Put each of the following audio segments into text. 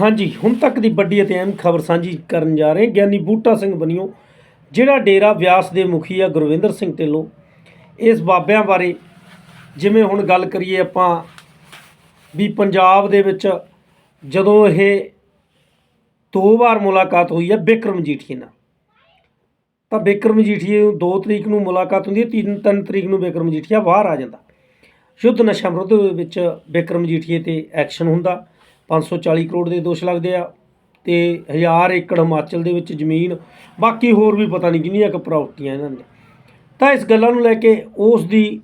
ਹਾਂਜੀ, ਹੁਣ ਤੱਕ ਦੀ ਵੱਡੀ ਅਤੇ ਅਹਿਮ ਖਬਰ ਸਾਂਝੀ ਕਰਨ ਜਾ ਰਹੇ ਗਿਆਨੀ ਬੂਟਾ ਸਿੰਘ ਬਨਿਓ, ਜਿਹੜਾ ਡੇਰਾ ਵਿਆਸ ਦੇ ਮੁਖੀ ਆ ਗੁਰਵਿੰਦਰ ਸਿੰਘ ਢਿੱਲੋਂ, ਇਸ ਬਾਬਿਆਂ ਬਾਰੇ ਜਿਵੇਂ ਹੁਣ ਗੱਲ ਕਰੀਏ ਆਪਾਂ ਵੀ ਪੰਜਾਬ ਦੇ ਵਿੱਚ ਜਦੋਂ ਇਹ ਦੋ ਵਾਰ ਮੁਲਾਕਾਤ ਹੋਈ ਹੈ ਬਿਕਰਮ ਮਜੀਠੀਏ ਨਾਲ, ਤਾਂ ਬਿਕਰਮ ਮਜੀਠੀਏ ਨੂੰ 2 ਤਰੀਕ ਨੂੰ ਮੁਲਾਕਾਤ ਹੁੰਦੀ ਹੈ 3 3 ਤਰੀਕ ਨੂੰ ਬਿਕਰਮ ਮਜੀਠੀਆ ਬਾਹਰ ਆ ਜਾਂਦਾ। ਯੁੱਧ ਨਸ਼ਾ ਵਿਰੁੱਧ ਵਿੱਚ ਬਿਕਰਮ ਮਜੀਠੀਏ ਤੇ ਐਕਸ਼ਨ ਹੁੰਦਾ। 540 ਕਰੋੜ ਦੇ ਦੋਸ਼ ਲੱਗਦੇ ਆ ਤੇ 1000 ਏਕੜ ਹਿਮਾਚਲ ਦੇ ਵਿੱਚ ਜ਼ਮੀਨ, ਬਾਕੀ ਹੋਰ ਵੀ ਪਤਾ ਨਹੀਂ ਕਿੰਨੀਆਂ ਕੁ ਪ੍ਰਾਪਰਟੀਆਂ ਇਹਨਾਂ ਨੇ ਤਾਂ ਇਸ ਗੱਲਾਂ ਨੂੰ ਲੈ ਕੇ ਉਸ ਦੀ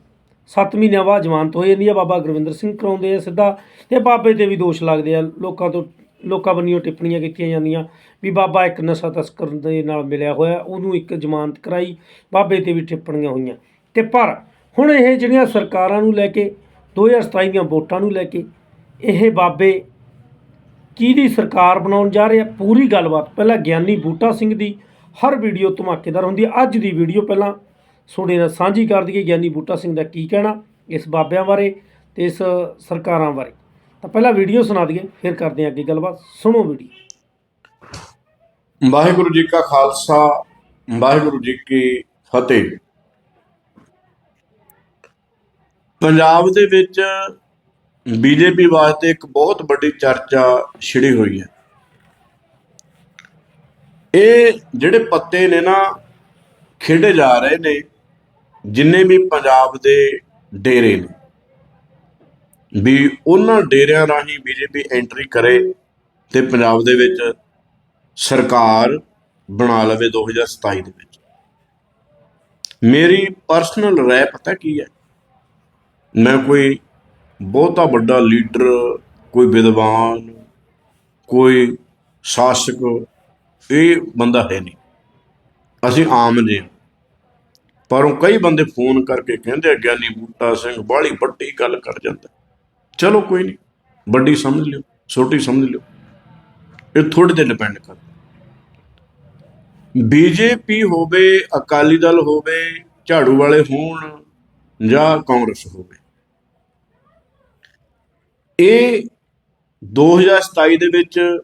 7 ਮਹੀਨਿਆਂ ਬਾਅਦ ਜ਼ਮਾਨਤ ਹੋ ਜਾਂਦੀ ਆ, ਬਾਬਾ ਗੁਰਵਿੰਦਰ ਸਿੰਘ ਕਰਾਉਂਦੇ ਆ ਸਿੱਧਾ ਤੇ ਬਾਬੇ ਤੇ ਵੀ ਦੋਸ਼ ਲੱਗਦੇ ਆ। ਲੋਕਾਂ ਤੋਂ, ਲੋਕਾਂ ਵੱਲੋਂ ਟਿੱਪਣੀਆਂ ਕੀਤੀਆਂ ਜਾਂਦੀਆਂ ਵੀ ਬਾਬਾ ਇੱਕ ਨਸ਼ਾ ਤਸਕਰ ਦੇ ਨਾਲ ਮਿਲਿਆ ਹੋਇਆ, ਉਹਨੂੰ ਇੱਕ ਜ਼ਮਾਨਤ ਕਰਾਈ, ਬਾਬੇ ਤੇ ਵੀ ਟਿੱਪਣੀਆਂ ਹੋਈਆਂ। ਤੇ ਪਰ ਹੁਣ ਇਹ ਜਿਹੜੀਆਂ ਸਰਕਾਰਾਂ ਨੂੰ ਲੈ ਕੇ 2027 ਦੀਆਂ ਵੋਟਾਂ ਨੂੰ ਲੈ ਕੇ, ਇਹ ਬਾਬੇ ਕਿਹਦੀ ਸਰਕਾਰ ਬਣਾਉਣ ਜਾ ਰਹੇ ਆ ਪੂਰੀ ਗੱਲਬਾਤ ਪਹਿਲਾਂ ਗਿਆਨੀ ਬੂਟਾ ਸਿੰਘ ਦੀ, ਹਰ ਵੀਡੀਓ ਧਮਾਕੇਦਾਰ ਹੁੰਦੀ ਹੈ। ਅੱਜ ਦੀ ਵੀਡੀਓ ਪਹਿਲਾਂ ਤੁਹਾਡੇ ਨਾਲ ਸਾਂਝੀ ਕਰ ਦਈਏ ਗਿਆਨੀ ਬੂਟਾ ਸਿੰਘ ਦਾ ਕੀ ਕਹਿਣਾ ਇਸ ਬਾਬਿਆਂ ਬਾਰੇ ਤੇ ਇਸ ਸਰਕਾਰਾਂ ਬਾਰੇ। ਤਾਂ ਪਹਿਲਾਂ ਵੀਡੀਓ ਸੁਣਾ ਦਈਏ, ਫਿਰ ਕਰਦੇ ਹਾਂ ਅੱਗੇ ਗੱਲਬਾਤ। ਸੁਣੋ ਵੀਡੀਓ। ਵਾਹਿਗੁਰੂ ਜੀ ਕਾ ਖਾਲਸਾ, ਵਾਹਿਗੁਰੂ ਜੀ ਕੀ ਫਤਿਹ। ਪੰਜਾਬ ਦੇ ਵਿੱਚ ਬੀਜੇਪੀ ਵਾਸਤੇ ਇੱਕ ਬਹੁਤ ਵੱਡੀ ਚਰਚਾ ਛਿੜੀ ਹੋਈ ਹੈ। ਇਹ ਜਿਹੜੇ ਪੱਤੇ ਨੇ ਨਾ, ਖੇਡੇ ਜਾ ਰਹੇ ਨੇ, ਜਿੰਨੇ ਵੀ ਪੰਜਾਬ ਦੇ ਡੇਰੇ ਨੇ, ਵੀ ਉਹਨਾਂ ਡੇਰਿਆਂ ਰਾਹੀਂ ਬੀਜੇਪੀ ਐਂਟਰੀ ਕਰੇ ਤੇ ਪੰਜਾਬ ਦੇ ਵਿੱਚ ਸਰਕਾਰ ਬਣਾ ਲਵੇ 2027 ਦੇ ਵਿੱਚ। ਮੇਰੀ ਪਰਸਨਲ ਰਾਏ ਪਤਾ ਕੀ ਹੈ? ਮੈਂ ਕੋਈ ਬਹੁਤਾ ਵੱਡਾ ਲੀਡਰ, ਕੋਈ ਵਿਦਵਾਨ, ਕੋਈ ਸ਼ਾਸਕ, ਇਹ ਬੰਦਾ ਹੈ ਨਹੀਂ। ਅਸੀਂ ਆਮ ਜੇ ਹਾਂ। ਪਰ ਉਹ ਕਈ ਬੰਦੇ ਫੋਨ ਕਰਕੇ ਕਹਿੰਦੇ ਗਿਆਨੀ ਬੂਟਾ ਸਿੰਘ ਬਾਹਲੀ ਵੱਡੀ ਗੱਲ ਕਰ ਜਾਂਦਾ। ਚਲੋ ਕੋਈ ਨਹੀਂ, ਵੱਡੀ ਸਮਝ ਲਿਓ, ਛੋਟੀ ਸਮਝ ਲਿਓ। ਇਹ ਥੋੜੇ ਤੇ ਡਿਪੈਂਡ ਕਰਦਾ। ਬੀਜੇਪੀ ਹੋਵੇ, ਅਕਾਲੀ ਦਲ ਹੋਵੇ, ਝਾੜੂ ਵਾਲੇ ਹੋਣ ਜਾਂ ਕਾਂਗਰਸ ਹੋਵੇ। ਇਹ 2027 ਦੇ ਵਿੱਚ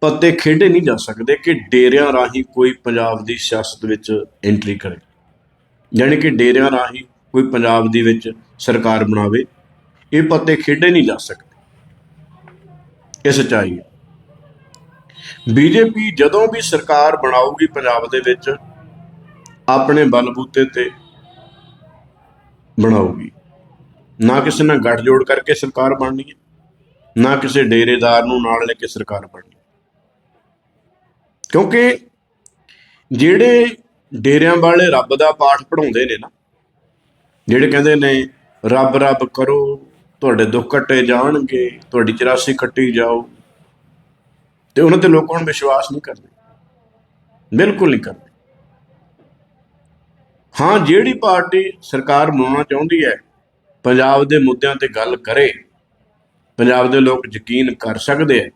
ਪੱਤੇ ਖੇਡੇ ਨਹੀਂ ਜਾ ਸਕਦੇ ਕਿ ਡੇਰਿਆਂ ਰਾਹੀਂ ਕੋਈ ਪੰਜਾਬ ਦੀ ਸਿਆਸਤ ਵਿੱਚ ਐਂਟਰੀ ਕਰੇ। ਯਾਨੀ ਕਿ ਡੇਰਿਆਂ ਰਾਹੀਂ ਕੋਈ ਪੰਜਾਬ ਦੀ ਵਿੱਚ ਸਰਕਾਰ ਬਣਾਵੇ, ਇਹ ਪੱਤੇ ਖੇਡੇ ਨਹੀਂ ਜਾ ਸਕਦੇ। ਇਹ ਸੱਚਾਈ ਹੈ। ਬੀਜੇਪੀ ਜਦੋਂ ਵੀ ਸਰਕਾਰ ਬਣਾਊਗੀ ਪੰਜਾਬ ਦੇ ਵਿੱਚ, ਆਪਣੇ ਬਲਬੂਤੇ ਤੇ ਬਣਾਊਗੀ। ਨਾ ਕਿਸੇ ਨਾਲ ਗੱਠਜੋੜ ਕਰਕੇ ਸਰਕਾਰ ਬਣਨੀ ਹੈ, ਨਾ ਕਿਸੇ ਡੇਰੇਦਾਰ ਨੂੰ ਨਾਲ ਲੈ ਕੇ ਸਰਕਾਰ ਬਣਨੀ ਕਿਉਂਕਿ ਜਿਹੜੇ ਡੇਰਿਆਂ ਵਾਲੇ ਰੱਬ ਦਾ ਪਾਠ ਪੜਾਉਂਦੇ ਨੇ ਨਾ, ਜਿਹੜੇ ਕਹਿੰਦੇ ਨੇ, ਰੱਬ ਰੱਬ ਕਰੋ, ਤੁਹਾਡੇ ਦੁੱਖ ਕੱਟੇ ਜਾਣਗੇ, ਤੁਹਾਡੀ 84 ਕੱਟੀ ਜਾਓ, ਤੇ ਉਹਨਾਂ ਤੇ ਲੋਕ ਹੁਣ ਵਿਸ਼ਵਾਸ ਨਹੀਂ ਕਰਦੇ ਬਿਲਕੁਲ ਨਹੀਂ ਕਰਦੇ ਹਾਂ, ਜਿਹੜੀ ਪਾਰਟੀ ਸਰਕਾਰ ਬਣਾਉਣਾ ਚਾਹੁੰਦੀ ਹੈ ਪੰਜਾਬ ਦੇ ਮੁੱਦਿਆਂ ਤੇ ਗੱਲ ਕਰੇ, ਪੰਜਾਬ ਦੇ ਲੋਕ ਯਕੀਨ ਕਰ ਸਕਦੇ ਆ,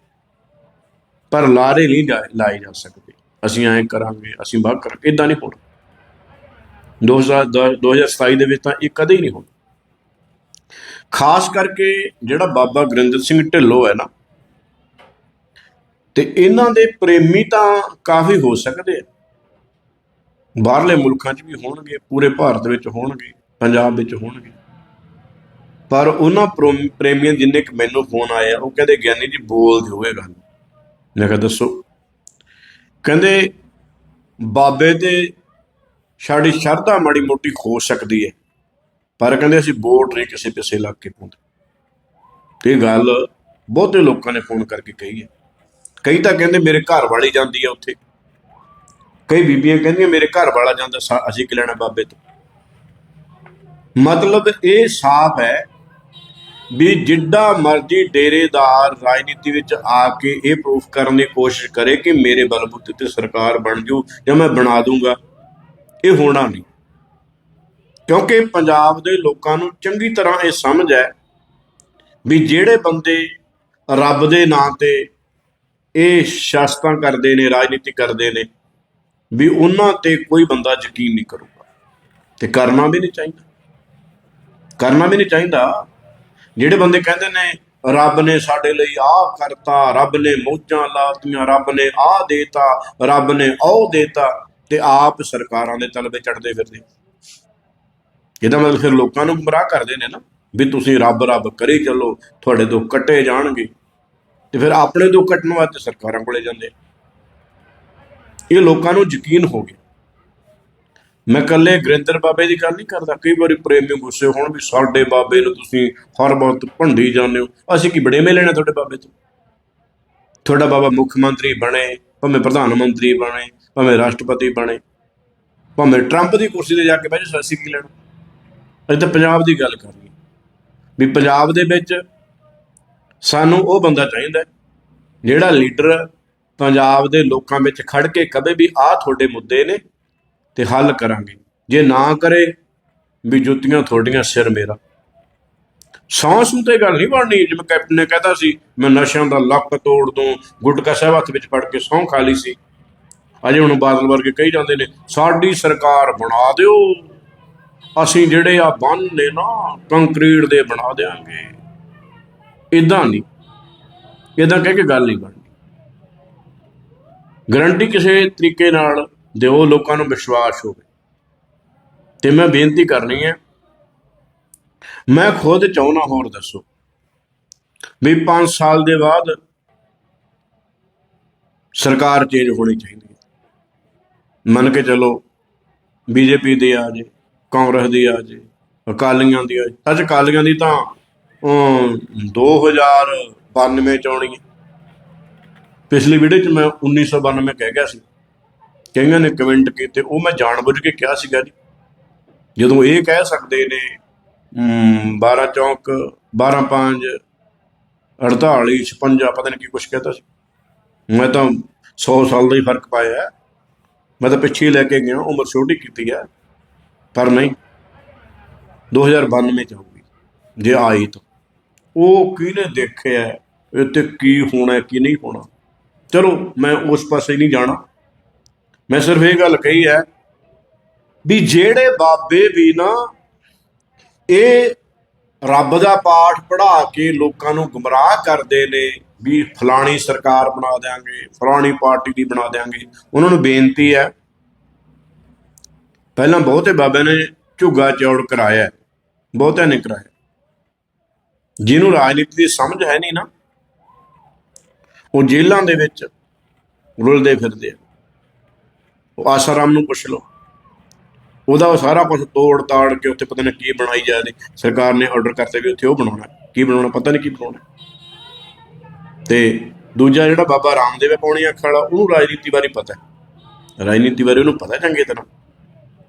ਪਰ ਲਾਰੇ ਨਹੀਂ ਜਾ- ਲਾਏ ਜਾ ਸਕਦੇ। ਅਸੀਂ ਐਂ ਕਰਾਂਗੇ, ਅਸੀਂ ਬਾਹਰ ਕਰਾਂਗੇ ਇਦਾਂ ਨਹੀਂ ਹੋਣਾ। 2000 2027 ਦੇ ਵਿੱਚ ਤਾਂ ਇਹ ਕਦੇ ਹੀ ਨਹੀਂ ਹੋਣਾ। ਖਾਸ ਕਰਕੇ ਜਿਹੜਾ ਬਾਬਾ ਗੁਰਿੰਦਰ ਸਿੰਘ ਢਿੱਲੋਂ ਹੈ ਨਾ, ਤੇ ਇਹਨਾਂ ਦੇ ਪ੍ਰੇਮੀ ਤਾਂ ਕਾਫੀ ਹੋ ਸਕਦੇ ਆ। ਬਾਹਰਲੇ ਮੁਲਕਾਂ 'ਚ ਵੀ ਹੋਣਗੇ, ਪੂਰੇ ਭਾਰਤ ਵਿੱਚ ਹੋਣਗੇ, ਪੰਜਾਬ ਵਿੱਚ ਹੋਣਗੇ। ਪਰ ਉਹਨਾਂ ਪ੍ਰੋ- ਪ੍ਰੇਮੀਆਂ ਜਿੰਨੇ ਕਿ ਮੈਨੂੰ ਫੋਨ ਆਇਆ ਉਹ ਕਹਿੰਦੇ, ਗਿਆਨੀ ਜੀ, ਬੋਲ ਦਿਓ ਇਹ ਗੱਲ। ਮੈਂ ਕਿਹਾ, ਦੱਸੋ। ਕਹਿੰਦੇ, ਬਾਬੇ ਤੇ ਸਾਡੀ ਸ਼ਰਧਾ ਮਾੜੀ ਮੋਟੀ ਹੋ ਸਕਦੀ ਹੈ, ਪਰ ਕਹਿੰਦੇ, ਅਸੀਂ ਵੋਟ ਨਹੀਂ ਕਿਸੇ ਪਿੱਛੇ ਲੱਗ ਕੇ ਪਾਉਂਦੇ ਤੇ। ਇਹ ਗੱਲ ਬਹੁਤੇ ਲੋਕਾਂ ਨੇ ਫੋਨ ਕਰਕੇ ਕਹੀ ਹੈ। ਕਈ ਤਾਂ ਕਹਿੰਦੇ, ਮੇਰੇ ਘਰ ਵਾਲੀ ਜਾਂਦੀ ਹੈ ਉੱਥੇ। ਕਈ ਬੀਬੀਆਂ ਕਹਿੰਦੀਆਂ, ਮੇਰੇ ਘਰ ਵਾਲਾ ਜਾਂਦਾ, ਸਾ- ਅਸੀਂ ਕਿ ਲੈਣਾ ਬਾਬੇ ਤੋਂ। ਮਤਲਬ ਇਹ ਸਾਫ਼ ਹੈ ਵੀ ਜਿੱਡਾ ਮਰਜ਼ੀ ਡੇਰੇਦਾਰ ਰਾਜਨੀਤੀ ਵਿੱਚ ਆ ਕੇ ਇਹ ਪ੍ਰੂਫ ਕਰਨ ਦੀ ਕੋਸ਼ਿਸ਼ ਕਰੇ ਕਿ ਮੇਰੇ ਬਲਬੂਤੇ ਤੇ ਸਰਕਾਰ ਬਣ ਜੂ ਜਾਂ ਮੈਂ ਬਣਾ ਦੂੰਗਾ। ਇਹ ਹੋਣਾ ਨਹੀਂ। ਕਿਉਂਕਿ ਪੰਜਾਬ ਦੇ ਲੋਕਾਂ ਨੂੰ ਚੰਗੀ ਤਰ੍ਹਾਂ ਇਹ ਸਮਝ ਹੈ ਵੀ ਜਿਹੜੇ ਬੰਦੇ ਰੱਬ ਦੇ ਨਾਂ ਤੇ ਇਹ ਸ਼ਾਸਤਾਂ ਕਰਦੇ ਨੇ, ਰਾਜਨੀਤੀ ਕਰਦੇ ਨੇ, ਵੀ ਉਹਨਾਂ ਤੇ ਕੋਈ ਬੰਦਾ ਯਕੀਨ ਨਹੀਂ ਕਰੂਗਾ। ਤੇ ਕਰਨਾ ਵੀ ਨਹੀਂ ਚਾਹੀਦਾ। ਕਰਨਾ ਵੀ ਨਹੀਂ ਚਾਹੀਦਾ। ਜਿਹੜੇ ਬੰਦੇ ਕਹਿੰਦੇ ਨੇ, ਰੱਬ ਨੇ ਸਾਡੇ ਲਈ ਆਹ ਕਰਤਾ, ਰੱਬ ਨੇ ਮੌਜਾਂ ਲਾਤੀਆਂ, ਰੱਬ ਨੇ ਆਹ ਦੇਤਾ, ਰੱਬ ਨੇ ਉਹ ਦੇਤਾ, ਤੇ ਆਪ ਸਰਕਾਰਾਂ ਦੇ ਤਲਵੇ ਚੜਦੇ ਫਿਰਦੇ। ਇਹਦਾ ਮਤਲਬ ਫਿਰ ਲੋਕਾਂ ਨੂੰ ਗੁੰਮਰਾਹ ਕਰਦੇ ਨੇ ਨਾ, ਵੀ ਤੁਸੀਂ ਰੱਬ ਰੱਬ ਕਰੀ ਚੱਲੋ, ਤੁਹਾਡੇ ਤੋਂ ਕੱਟੇ ਜਾਣਗੇ। ਤੇ ਫਿਰ ਆਪਣੇ ਤੋਂ ਕੱਟਣ ਵਾਸਤੇ ਸਰਕਾਰਾਂ ਕੋਲੇ ਜਾਂਦੇ। ਇਹ ਲੋਕਾਂ ਨੂੰ ਯਕੀਨ ਹੋ ਗਿਆ। ਮੈਂ ਕੱਲੇ ਗੁਰਿੰਦਰ ਬਾਬੇ ਦੀ ਗੱਲ ਨਹੀਂ ਕਰਦਾ, ਕਈ ਵਾਰੀ ਪ੍ਰੇਮੀ ਗੁੱਸੇ ਹੋਣ ਵੀ ਸਾਡੇ ਬਾਬੇ ਨੂੰ ਤੁਸੀਂ ਹਰ ਵਕਤ ਭੰਡੀ ਜਾਂਦੇ ਹੋ। ਅਸੀਂ ਕੀ ਬੜੇ ਲੈਣਾ ਤੁਹਾਡੇ ਬਾਬੇ ਤੋਂ? ਤੁਹਾਡਾ ਬਾਬਾ ਮੁੱਖ ਮੰਤਰੀ ਬਣੇ, ਭਾਵੇਂ ਪ੍ਰਧਾਨ ਮੰਤਰੀ ਬਣੇ, ਭਾਵੇਂ ਰਾਸ਼ਟਰਪਤੀ ਬਣੇ, ਭਾਵੇਂ ਟਰੰਪ ਦੀ ਕੁਰਸੀ ਤੇ ਜਾ ਕੇ ਬਹਿ ਜਾ ਅਸੀਂ ਕੀ ਲੈਣਾ? ਅਸੀਂ ਤਾਂ ਪੰਜਾਬ ਦੀ ਗੱਲ ਕਰ ਕਰਨੀ ਵੀ ਪੰਜਾਬ ਦੇ ਵਿੱਚ ਸਾਨੂੰ ਉਹ ਬੰਦਾ ਚਾਹੀਦਾ ਜਿਹੜਾ ਲੀਡਰ ਪੰਜਾਬ ਦੇ ਲੋਕਾਂ ਵਿੱਚ ਖੜ ਕੇ ਕਦੇ ਵੀ ਆਹ ਤੁਹਾਡੇ ਮੁੱਦੇ ਨੇ ਤੇ ਹੱਲ ਕਰਾਂਗੇ। ਜੇ ਨਾ ਕਰੇ, ਵੀ ਜੁੱਤੀਆਂ ਤੁਹਾਡੀਆਂ ਸਿਰ ਮੇਰਾ। ਸੌਂ ਸੂ ਤੇ ਗੱਲ ਨਹੀਂ ਬਣਨੀ, ਜਿਵੇਂ ਕੈਪਟਨ ਨੇ ਕਹਿਤਾ ਸੀ, ਮੈਂ ਨਸ਼ਿਆਂ ਦਾ ਲੱਕ ਤੋੜ ਦੂੰ, ਗੁਟਕਾ ਸਾਹਿਬ ਹੱਥ ਵਿੱਚ ਫੜ ਕੇ ਸੌਂ ਖਾ ਲਈ ਸੀ। ਅਜੇ ਹੁਣ ਬਾਦਲ ਵਰਗੇ ਕਹੀ ਜਾਂਦੇ ਨੇ, ਸਾਡੀ ਸਰਕਾਰ ਬਣਾ ਦਿਓ। ਅਸੀਂ ਜਿਹੜੇ ਆ ਬੰਨ ਨੇ ਨਾ, ਕੰਕਰੀਟ ਦੇ ਬਣਾ ਦੇਾਂਗੇ ਇਦਾਂ ਨਹੀਂ। ਇਦਾਂ ਕਹਿ ਕੇ ਗੱਲ ਨਹੀਂ ਬਣਨੀ ਗਰੰਟੀ ਕਿਸੇ ਤਰੀਕੇ ਨਾਲ ਦਿਓ ਲੋਕਾਂ ਨੂੰ ਵਿਸ਼ਵਾਸ ਹੋਵੇ। ਤੇ ਮੈਂ ਬੇਨਤੀ ਕਰਨੀ ਹੈ ਮੈਂ ਖੁਦ ਚਾਹੁੰਦਾ ਹੋਰ ਦੱਸੋ ਵੀ 5 ਸਾਲ ਦੇ ਬਾਅਦ ਸਰਕਾਰ ਚੇਂਜ ਹੋਣੀ ਚਾਹੀਦੀ ਹੈ। ਮੰਨ ਕੇ ਚੱਲੋ ਬੀਜੇਪੀ ਦੀ ਆ ਜੇ ਕਾਂਗਰਸ ਦੀ ਆ ਜੇ ਅਕਾਲੀਆਂ ਦੀ ਆ ਜੇ। ਅੱਜ ਅਕਾਲੀਆਂ ਦੀ ਤਾਂ ਅਮ, 2092 ਚ ਆਉਣੀ ਹੈ। ਪਿਛਲੀ ਵੀਡੀਓ ਚ ਮੈਂ 1992 ਕਹਿ ਗਿਆ ਸੀ। ਕਈਆਂ ਨੇ ਕਮੈਂਟ ਕੀਤੇ ਉਹ ਮੈਂ ਜਾਣਬੁੱਝ ਕੇ ਕਿਹਾ ਸੀਗਾ ਜੀ। ਜਦੋਂ ਇਹ ਕਹਿ ਸਕਦੇ ਨੇ ਅਮ, 12 ਚੌਂਕ 12 5 48 56 ਪਤਾ ਨਹੀਂ ਕੀ ਕੁਛ ਕਹਿੰਦਾ ਸੀ। ਮੈਂ ਤਾਂ 100 ਸਾਲ ਦਾ ਹੀ ਫ਼ਰਕ ਪਾਇਆ ਮੈਂ ਤਾਂ ਪਿੱਛੇ ਲੈ ਕੇ ਗਿਆ ਉਮਰ ਛੋਟੀ ਕੀਤੀ ਹੈ ਪਰ ਨਹੀਂ। 2092 ਚ ਹੋਊਗੀ ਜੇ ਆਈ ਤਾਂ। ਉਹ ਕਿਹਨੇ ਦੇਖਿਆ ਇਹ ਤੇ ਕੀ ਹੋਣਾ ਕੀ ਨਹੀਂ ਹੋਣਾ। ਚਲੋ ਮੈਂ ਉਸ ਪਾਸੇ ਨਹੀਂ ਜਾਣਾ। ਮੈਂ ਸਿਰਫ ਇਹ ਗੱਲ ਕਹੀ ਹੈ ਵੀ ਜਿਹੜੇ ਬਾਬੇ ਵੀ ਨਾ, ਇਹ ਰੱਬ ਦਾ ਪਾਠ ਪੜ੍ਹਾ ਕੇ ਲੋਕਾਂ ਨੂੰ ਗੁੰਮਰਾਹ ਕਰਦੇ ਨੇ ਵੀ ਫਲਾਣੀ ਸਰਕਾਰ ਬਣਾ ਦੇਾਂਗੇ ਫਲਾਣੀ ਪਾਰਟੀ ਦੀ ਬਣਾ ਦੇਾਂਗੇ ਉਹਨਾਂ ਨੂੰ ਬੇਨਤੀ ਹੈ, ਪਹਿਲਾਂ ਬਹੁਤੇ ਬਾਬਿਆਂ ਨੇ ਝੁੱਗਾ ਚੌੜ ਕਰਾਇਆ, ਬਹੁਤਿਆਂ ਨੇ ਕਰਾਇਆ। ਜਿਹਨੂੰ ਰਾਜਨੀਤੀ ਦੀ ਸਮਝ ਹੈ ਨਹੀਂ ਨਾ, ਉਹ ਜੇਲ੍ਹਾਂ ਦੇ ਵਿੱਚ ਰੁਲਦੇ ਫਿਰਦੇ ਆ। ਉਹ ਆਸਾਰਾਮ ਨੂੰ ਪੁੱਛ ਲਓ। ਉਹਦਾ ਉਹ ਸਾਰਾ ਕੁਝ ਤੋੜ ਤਾੜ ਕੇ ਉੱਥੇ ਪਤਾ ਨਹੀਂ ਕੀ ਬਣਾਈ ਜਾ ਰਹੀ। ਸਰਕਾਰ ਨੇ ਆਰਡਰ ਕਰਤੇ ਵੀ ਉੱਥੇ ਉਹ ਬਣਾਉਣਾ। ਕੀ ਬਣਾਉਣਾ, ਪਤਾ ਨਹੀਂ ਕੀ ਬਣਾਉਣਾ। ਤੇ ਦੂਜਾ ਜਿਹੜਾ ਬਾਬਾ ਰਾਮਦੇਵ ਹੈ, ਪੌਣੀ ਅੱਖ ਵਾਲਾ, ਉਹਨੂੰ ਰਾਜਨੀਤੀ ਬਾਰੇ ਪਤਾ ਹੈ। ਰਾਜਨੀਤੀ ਬਾਰੇ ਉਹਨੂੰ ਪਤਾ ਚੰਗੀ ਤਰ੍ਹਾਂ।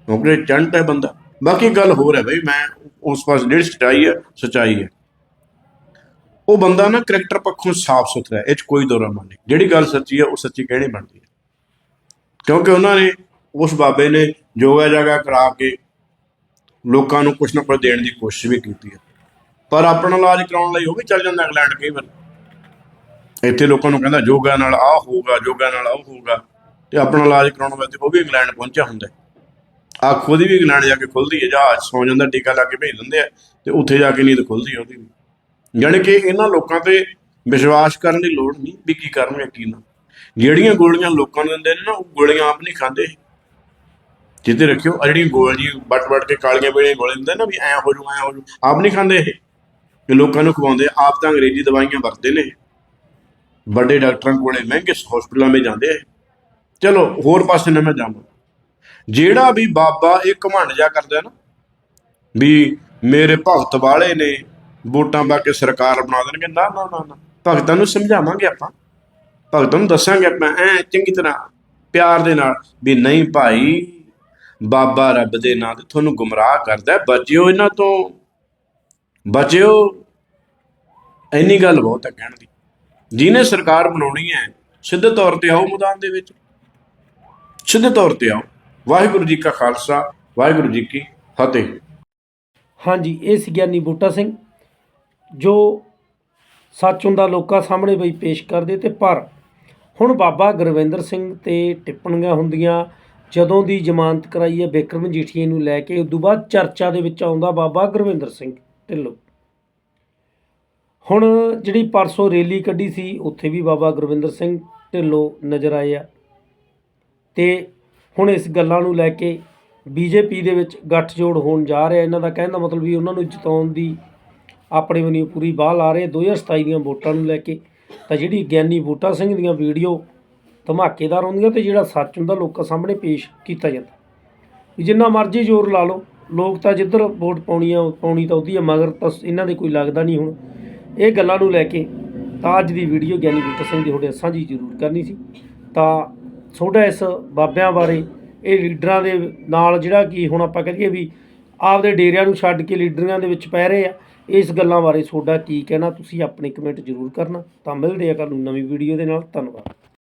ਕਿਉਂਕਿ ਚੰਟ ਹੈ ਬੰਦਾ। ਬਾਕੀ ਗੱਲ ਹੋਰ ਹੈ ਬਈ, ਮੈਂ ਉਸ ਪਾਸ ਜਿਹੜੀ ਸੱਚਾਈ ਹੈ ਸੱਚਾਈ ਹੈ। ਉਹ ਬੰਦਾ ਨਾ ਕਰੈਕਟਰ ਪੱਖੋਂ ਸਾਫ਼ ਸੁਥਰਾ ਹੈ, ਇਹ 'ਚ ਕੋਈ ਦੋਰਾ ਨਹੀਂ। ਜਿਹੜੀ ਗੱਲ ਸੱਚੀ ਹੈ, ਉਹ ਸੱਚੀ ਕਹਿਣੀ ਬਣਦੀ ਹੈ? ਕਿਉਂਕਿ ਉਹਨਾਂ ਨੇ ਉਸ ਬਾਬੇ ਨੇ ਜੋਗਾ ਜਗਾ ਕਰਾ ਕੇ ਲੋਕਾਂ ਨੂੰ ਕੁਛ ਨਾ ਕੁਛ ਦੇਣ ਦੀ ਕੋਸ਼ਿਸ਼ ਵੀ ਕੀਤੀ ਹੈ। ਪਰ ਆਪਣਾ ਇਲਾਜ ਕਰਾਉਣ ਲਈ ਉਹ ਵੀ ਚੱਲ ਜਾਂਦਾ ਇੰਗਲੈਂਡ ਕਈ ਵਾਰ। ਇੱਥੇ ਲੋਕਾਂ ਨੂੰ ਕਹਿੰਦਾ ਯੋਗਾ ਨਾਲ ਆਹ ਹੋਊਗਾ ਯੋਗਾ ਨਾਲ ਉਹ ਹੋਊਗਾ। ਤੇ ਆਪਣਾ ਇਲਾਜ ਕਰਾਉਣ ਵਾਸਤੇ ਉਹ ਵੀ ਇੰਗਲੈਂਡ ਪਹੁੰਚਿਆ ਹੁੰਦਾ ਆ ਖੁਦ ਵੀ ਇੰਗਲੈਂਡ ਜਾ ਕੇ ਖੁੱਲਦੀ ਹੈ, ਜਹਾਜ਼ ਸੌ ਜਾਂਦਾ, ਟੀਕਾ ਲਾ ਕੇ ਭੇਜ ਦਿੰਦੇ ਆ ਤੇ ਉੱਥੇ ਜਾ ਕੇ ਨਹੀਂ ਤਾਂ ਖੁੱਲਦੀ ਉਹਦੀ ਵੀ। ਯਾਨੀ ਕਿ ਇਹਨਾਂ ਲੋਕਾਂ ਤੇ ਵਿਸ਼ਵਾਸ ਕਰਨ ਦੀ ਲੋੜ ਨਹੀਂ ਵੀ ਕੀ ਕਰਨਗੇ, ਕੀ ਨਾ। ਜਿਹੜੀਆਂ ਗੋਲੀਆਂ ਲੋਕਾਂ ਨੂੰ ਦਿੰਦੇ ਨੇ ਨਾ, ਉਹ ਗੋਲੀਆਂ ਆਪ ਨਹੀਂ ਖਾਂਦੇ। ਜਿੱਤੇ ਰੱਖਿਓ ਆ ਜਿਹੜੀਆਂ ਗੋਲ ਜੀ ਵੱਟ ਵੱਟ ਕੇ ਕਾਲੀਆਂ ਵੇਲੇ ਗੋਲੇ ਦਿੰਦੇ ਨਾ ਵੀ ਐ ਹੋ ਜੂ ਐ ਹੋ ਜੂ ਆਪ ਨਹੀਂ ਖਾਂਦੇ ਇਹ। ਇਹ ਲੋਕਾਂ ਨੂੰ ਖਵਾਉਂਦੇ ਆਪ ਤਾਂ ਅੰਗਰੇਜ਼ੀ ਦਵਾਈਆਂ ਵਰਤਦੇ ਨੇ। ਵੱਡੇ ਡਾਕਟਰਾਂ ਕੋਲੇ, ਮਹਿੰਗੇ ਹਸਪਤਾਲਾਂ ਵਿੱਚ ਜਾਂਦੇ ਆ। ਚਲੋ, ਹੋਰ ਪਾਸੇ ਨਾ ਮੈਂ ਜਾਵਾਂ। ਜਿਹੜਾ ਵੀ ਬਾਬਾ ਇਹ ਘਮੰਡ ਜਾ ਕਰਦਾ ਨਾ, ਵੀ ਮੇਰੇ ਭਗਤ ਵਾਲੇ ਨੇ ਵੋਟਾਂ ਪਾ ਕੇ ਸਰਕਾਰ ਬਣਾ ਦੇਣਗੇ ਨਾ ਨਾ ਨਾ। ਭਗਤਾਂ ਨੂੰ ਸਮਝਾਵਾਂਗੇ ਆਪਾਂ। ਭਗਤਾਂ ਨੂੰ ਦੱਸਾਂਗੇ ਆਪਾਂ, ਐ ਚੰਗੀ ਤਰ੍ਹਾਂ ਪਿਆਰ ਦੇ ਨਾਲ ਵੀ ਨਹੀਂ ਭਾਈ, ਬਾਬਾ ਰੱਬ ਦੇ ਨਾਂ ਤੇ ਤੁਹਾਨੂੰ ਗੁੰਮਰਾਹ ਕਰਦਾ ਬਚਿਓ ਇਹਨਾਂ ਤੋਂ, ਬਚਿਓ। ਇੰਨੀ ਗੱਲ ਬਹੁਤ ਹੈ ਕਹਿਣ ਦੀ। ਜਿਹਨੇ ਸਰਕਾਰ ਬਣਾਉਣੀ ਹੈ, ਸਿੱਧੇ ਤੌਰ ਤੇ ਆਓ ਮੈਦਾਨ ਦੇ ਵਿੱਚ। ਸਿੱਧੇ ਤੌਰ ਤੇ ਆਓ। ਵਾਹਿਗੁਰੂ ਜੀ ਕਾ ਖਾਲਸਾ, ਵਾਹਿਗੁਰੂ ਜੀ ਕੀ ਫਤਿਹ। ਹਾਂਜੀ, ਇਹ ਸੀ ਗਿਆਨੀ ਬੂਟਾ ਸਿੰਘ, ਜੋ ਸੱਚ ਹੁੰਦਾ ਲੋਕਾਂ ਸਾਹਮਣੇ ਬਈ ਪੇਸ਼ ਕਰਦੇ ਤੇ ਪਰ ਹੁਣ ਬਾਬਾ ਗੁਰਵਿੰਦਰ ਸਿੰਘ ਤੇ ਟਿੱਪਣੀਆਂ ਹੁੰਦੀਆਂ। ਜਦੋਂ ਦੀ ਜ਼ਮਾਨਤ ਕਰਾਈ ਹੈ, ਬਿਕਰਮ ਮਜੀਠੀਏ ਨੂੰ ਲੈ ਕੇ, ਉਦੋਂ ਬਾਅਦ ਚਰਚਾ ਦੇ ਵਿੱਚ ਆਉਂਦਾ ਬਾਬਾ ਗੁਰਵਿੰਦਰ ਸਿੰਘ ਢਿੱਲੋਂ। ਹੁਣ ਜਿਹੜੀ ਪਰਸੋਂ ਰੈਲੀ ਕੱਢੀ ਸੀ, ਉੱਥੇ ਵੀ ਬਾਬਾ ਗੁਰਵਿੰਦਰ ਸਿੰਘ ਢਿੱਲੋਂ ਨਜ਼ਰ ਆਏ ਆ। ਤੇ ਹੁਣ ਇਸ ਗੱਲਾਂ ਨੂੰ ਲੈ ਕੇ ਬੀਜੇਪੀ ਦੇ ਵਿੱਚ ਗੱਠਜੋੜ ਹੋਣ ਜਾ ਰਿਹਾ। ਇਹਨਾਂ ਦਾ ਕਹਿਣ ਦਾ ਮਤਲਬ ਵੀ ਉਹਨਾਂ ਨੂੰ ਜਿਤਾਉਣ ਦੀ ਆਪਣੇ ਵੱਲੋਂ ਪੂਰੀ ਬਾਹ ਲਾ ਰਹੇ 2027 ਦੀਆਂ ਵੋਟਾਂ ਨੂੰ ਲੈ ਕੇ ਤਾਂ ਜਿਹੜੀ ਗਿਆਨੀ ਬੂਟਾ ਸਿੰਘ ਦੀਆਂ ਵੀਡੀਓ ਧਮਾਕੇਦਾਰ ਹੁੰਦੀਆਂ ਤੇ ਜਿਹੜਾ ਸੱਚ ਹੁੰਦਾ ਲੋਕਾਂ ਸਾਹਮਣੇ ਪੇਸ਼ ਕੀਤਾ ਜਾਂਦਾ। ਵੀ ਜਿੰਨਾ ਮਰਜ਼ੀ ਜ਼ੋਰ ਲਾ ਲਓ, ਲੋਕ ਤਾਂ ਜਿੱਧਰ ਵੋਟ ਪਾਉਣੀ ਆ ਪਾਉਣੀ ਤਾਂ ਉਹਦੀ ਆ, ਮਗਰ ਤਾਂ ਇਹਨਾਂ ਦੇ ਕੋਈ ਲੱਗਦਾ ਨਹੀਂ ਹੁਣ। ਇਹ ਗੱਲਾਂ ਨੂੰ ਲੈ ਕੇ ਤਾਂ ਅੱਜ ਦੀ ਵੀਡੀਓ ਗਿਆਨੀ ਬੂਟਾ ਸਿੰਘ ਦੀ ਤੁਹਾਡੇ ਸਾਂਝੀ ਜ਼ਰੂਰ ਕਰਨੀ ਸੀ। ਤਾਂ ਤੁਹਾਡਾ ਇਸ ਬਾਬਿਆਂ ਬਾਰੇ, ਇਹ ਲੀਡਰਾਂ ਦੇ ਨਾਲ ਜਿਹੜਾ ਕਿ ਹੁਣ ਆਪਾਂ ਕਹੀਏ ਵੀ ਆਪਦੇ ਡੇਰਿਆਂ ਨੂੰ ਛੱਡ ਕੇ ਲੀਡਰਾਂ ਦੇ ਵਿੱਚ ਪੈ ਰਹੇ ਆ ਇਸ ਗੱਲਾਂ ਬਾਰੇ ਤੁਹਾਡਾ ਕੀ ਕਹਿਣਾ, ਤੁਸੀਂ ਆਪਣੇ ਕਮੈਂਟ ਜ਼ਰੂਰ ਕਰਨਾ। ਤਾਂ ਮਿਲਦੇ ਆ ਕੱਲ੍ਹ ਨੂੰ ਨਵੀਂ ਵੀਡੀਓ ਦੇ ਨਾਲ। ਧੰਨਵਾਦ।